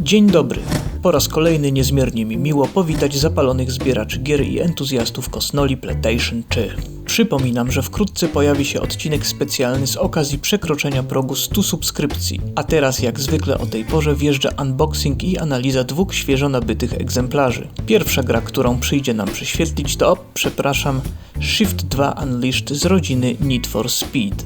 Dzień dobry. Po raz kolejny niezmiernie mi miło powitać zapalonych zbieraczy gier i entuzjastów Kosnoli PlayStation 3. Przypominam, że wkrótce pojawi się odcinek specjalny z okazji przekroczenia progu 100 subskrypcji, a teraz jak zwykle o tej porze wjeżdża unboxing i analiza dwóch świeżo nabytych egzemplarzy. Pierwsza gra, którą przyjdzie nam prześwietlić to, przepraszam, Shift 2 Unleashed z rodziny Need for Speed.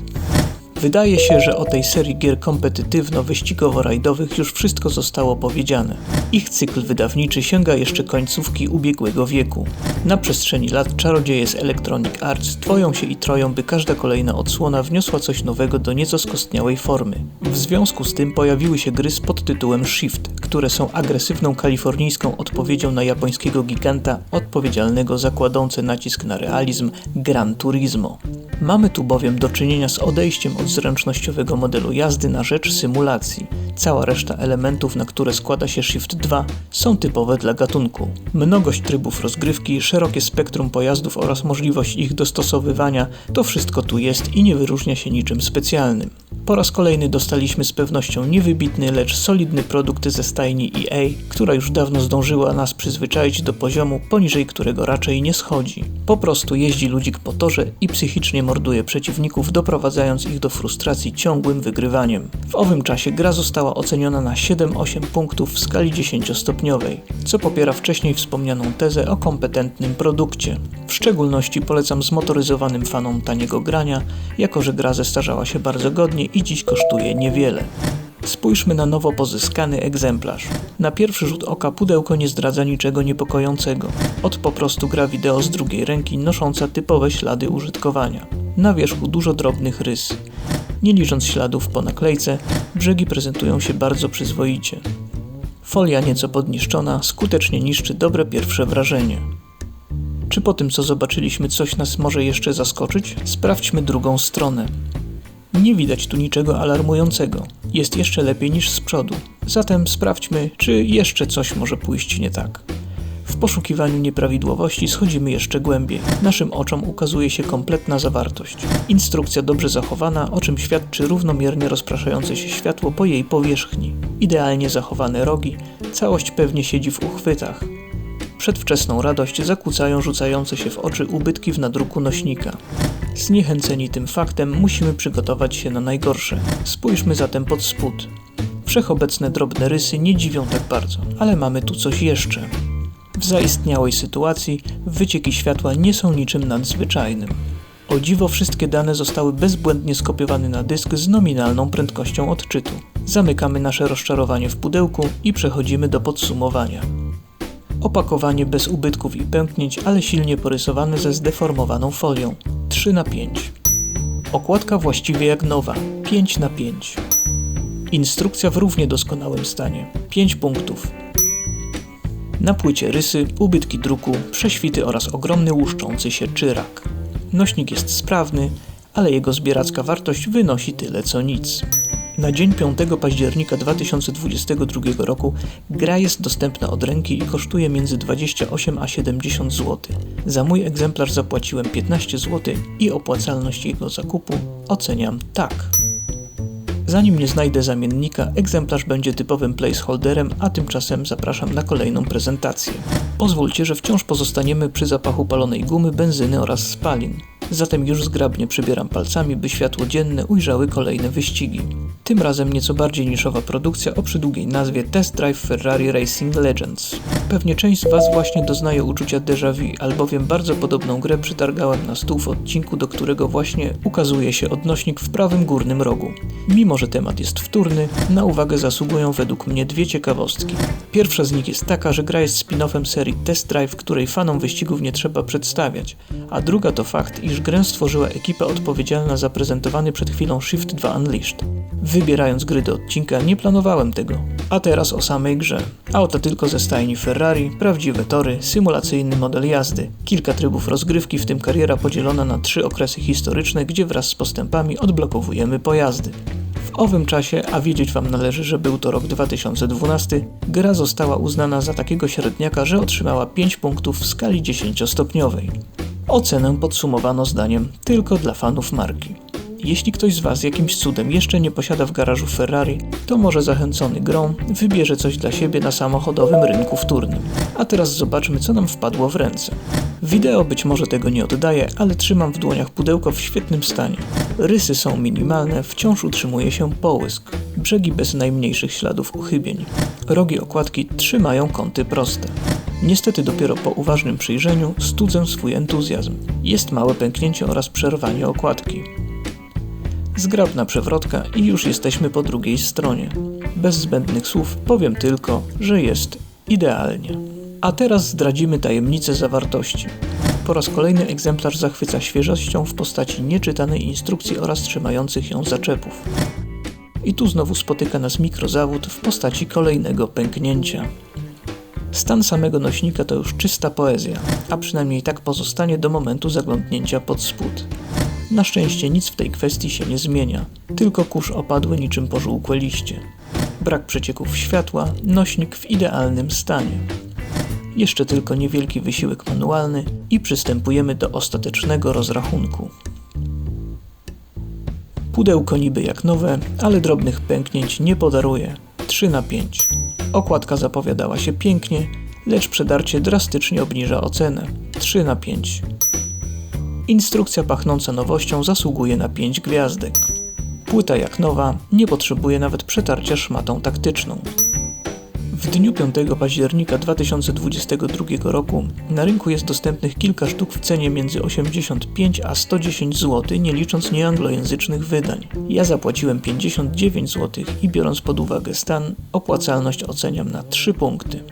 Wydaje się, że o tej serii gier kompetytywno-wyścigowo-rajdowych już wszystko zostało powiedziane. Ich cykl wydawniczy sięga jeszcze końcówki ubiegłego wieku. Na przestrzeni lat czarodzieje z Electronic Arts twoją się i troją, by każda kolejna odsłona wniosła coś nowego do nieco skostniałej formy. W związku z tym pojawiły się gry z podtytułem Shift, które są agresywną kalifornijską odpowiedzią na japońskiego giganta odpowiedzialnego za kładący nacisk na realizm Gran Turismo. Mamy tu bowiem do czynienia z odejściem od zręcznościowego modelu jazdy na rzecz symulacji. Cała reszta elementów, na które składa się Shift 2, są typowe dla gatunku. Mnogość trybów rozgrywki, szerokie spektrum pojazdów oraz możliwość ich dostosowywania to wszystko tu jest i nie wyróżnia się niczym specjalnym. Po raz kolejny dostaliśmy z pewnością niewybitny, lecz solidny produkt ze stajni EA, która już dawno zdążyła nas przyzwyczaić do poziomu, poniżej którego raczej nie schodzi. Po prostu jeździ ludzik po torze i psychicznie morduje przeciwników, doprowadzając ich do frustracji ciągłym wygrywaniem. W owym czasie gra została oceniona na 7-8 punktów w skali 10-stopniowej, co popiera wcześniej wspomnianą tezę o kompetentnym produkcie. W szczególności polecam zmotoryzowanym fanom taniego grania, jako że gra zestarzała się bardzo godnie i dziś kosztuje niewiele. Spójrzmy na nowo pozyskany egzemplarz. Na pierwszy rzut oka pudełko nie zdradza niczego niepokojącego. Od po prostu gra wideo z drugiej ręki nosząca typowe ślady użytkowania. Na wierzchu dużo drobnych rys. Nie licząc śladów po naklejce, brzegi prezentują się bardzo przyzwoicie. Folia nieco podniszczona skutecznie niszczy dobre pierwsze wrażenie. Czy po tym co zobaczyliśmy coś nas może jeszcze zaskoczyć? Sprawdźmy drugą stronę. Nie widać tu niczego alarmującego. Jest jeszcze lepiej niż z przodu. Zatem sprawdźmy, czy jeszcze coś może pójść nie tak. Poszukiwaniu nieprawidłowości schodzimy jeszcze głębiej. Naszym oczom ukazuje się kompletna zawartość. Instrukcja dobrze zachowana, o czym świadczy równomiernie rozpraszające się światło po jej powierzchni. Idealnie zachowane rogi, całość pewnie siedzi w uchwytach. Przedwczesną radość zakłócają rzucające się w oczy ubytki w nadruku nośnika. Zniechęceni tym faktem musimy przygotować się na najgorsze. Spójrzmy zatem pod spód. Wszechobecne drobne rysy nie dziwią tak bardzo, ale mamy tu coś jeszcze. W zaistniałej sytuacji wycieki światła nie są niczym nadzwyczajnym. O dziwo wszystkie dane zostały bezbłędnie skopiowane na dysk z nominalną prędkością odczytu. Zamykamy nasze rozczarowanie w pudełku i przechodzimy do podsumowania. Opakowanie bez ubytków i pęknięć, ale silnie porysowane ze zdeformowaną folią. 3 na 5. Okładka właściwie jak nowa. 5 na 5. Instrukcja w równie doskonałym stanie. 5 punktów. Na płycie rysy, ubytki druku, prześwity oraz ogromny łuszczący się czyrak. Nośnik jest sprawny, ale jego zbieracka wartość wynosi tyle co nic. Na dzień 5 października 2022 roku gra jest dostępna od ręki i kosztuje między 28 a 70 zł. Za mój egzemplarz zapłaciłem 15 zł i opłacalność jego zakupu oceniam tak. Zanim nie znajdę zamiennika, egzemplarz będzie typowym placeholderem, a tymczasem zapraszam na kolejną prezentację. Pozwólcie, że wciąż pozostaniemy przy zapachu palonej gumy, benzyny oraz spalin. Zatem już zgrabnie przybieram palcami, by światło dzienne ujrzały kolejne wyścigi. Tym razem nieco bardziej niszowa produkcja o przydługiej nazwie Test Drive Ferrari Racing Legends. Pewnie część z Was właśnie doznaje uczucia déjà vu, albowiem bardzo podobną grę przytargałem na stół w odcinku, do którego właśnie ukazuje się odnośnik w prawym górnym rogu. Mimo, że temat jest wtórny, na uwagę zasługują według mnie dwie ciekawostki. Pierwsza z nich jest taka, że gra jest spin-offem serii Test Drive, której fanom wyścigów nie trzeba przedstawiać, a druga to fakt, iż grę stworzyła ekipa odpowiedzialna za prezentowany przed chwilą Shift 2 Unleashed. Wybierając gry do odcinka nie planowałem tego. A teraz o samej grze. Auta tylko ze stajni Ferrari, prawdziwe tory, symulacyjny model jazdy, kilka trybów rozgrywki, w tym kariera podzielona na trzy okresy historyczne, gdzie wraz z postępami odblokowujemy pojazdy. W owym czasie, a wiedzieć Wam należy, że był to rok 2012, gra została uznana za takiego średniaka, że otrzymała 5 punktów w skali 10-stopniowej. Ocenę podsumowano zdaniem tylko dla fanów marki. Jeśli ktoś z Was jakimś cudem jeszcze nie posiada w garażu Ferrari, to może zachęcony grą wybierze coś dla siebie na samochodowym rynku wtórnym. A teraz zobaczmy, co nam wpadło w ręce. Wideo być może tego nie oddaje, ale trzymam w dłoniach pudełko w świetnym stanie. Rysy są minimalne, wciąż utrzymuje się połysk. Brzegi bez najmniejszych śladów uchybień. Rogi okładki trzymają kąty proste. Niestety dopiero po uważnym przyjrzeniu studzę swój entuzjazm. Jest małe pęknięcie oraz przerwanie okładki. Zgrabna przewrotka i już jesteśmy po drugiej stronie. Bez zbędnych słów powiem tylko, że jest idealnie. A teraz zdradzimy tajemnicę zawartości. Po raz kolejny egzemplarz zachwyca świeżością w postaci nieczytanej instrukcji oraz trzymających ją zaczepów. I tu znowu spotyka nas mikrozawód w postaci kolejnego pęknięcia. Stan samego nośnika to już czysta poezja, a przynajmniej tak pozostanie do momentu zaglądnięcia pod spód. Na szczęście nic w tej kwestii się nie zmienia, tylko kurz opadły niczym pożółkłe liście. Brak przecieków światła, nośnik w idealnym stanie. Jeszcze tylko niewielki wysiłek manualny i przystępujemy do ostatecznego rozrachunku. Pudełko niby jak nowe, ale drobnych pęknięć nie podaruje. 3 na 5. Okładka zapowiadała się pięknie, lecz przedarcie drastycznie obniża ocenę. 3 na 5. Instrukcja pachnąca nowością zasługuje na 5 gwiazdek. Płyta jak nowa, nie potrzebuje nawet przetarcia szmatą taktyczną. W dniu 5 października 2022 roku na rynku jest dostępnych kilka sztuk w cenie między 85 a 110 zł, nie licząc nieanglojęzycznych wydań. Ja zapłaciłem 59 zł i biorąc pod uwagę stan, opłacalność oceniam na 3 punkty.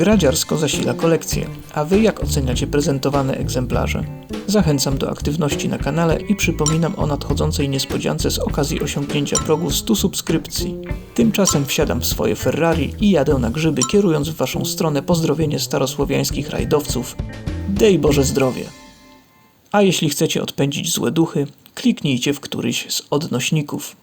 Gradziarsko zasila kolekcję, a Wy jak oceniacie prezentowane egzemplarze? Zachęcam do aktywności na kanale i przypominam o nadchodzącej niespodziance z okazji osiągnięcia progu 100 subskrypcji. Tymczasem wsiadam w swoje Ferrari i jadę na grzyby, kierując w Waszą stronę pozdrowienie starosłowiańskich rajdowców. Dej Boże zdrowie! A jeśli chcecie odpędzić złe duchy, kliknijcie w któryś z odnośników.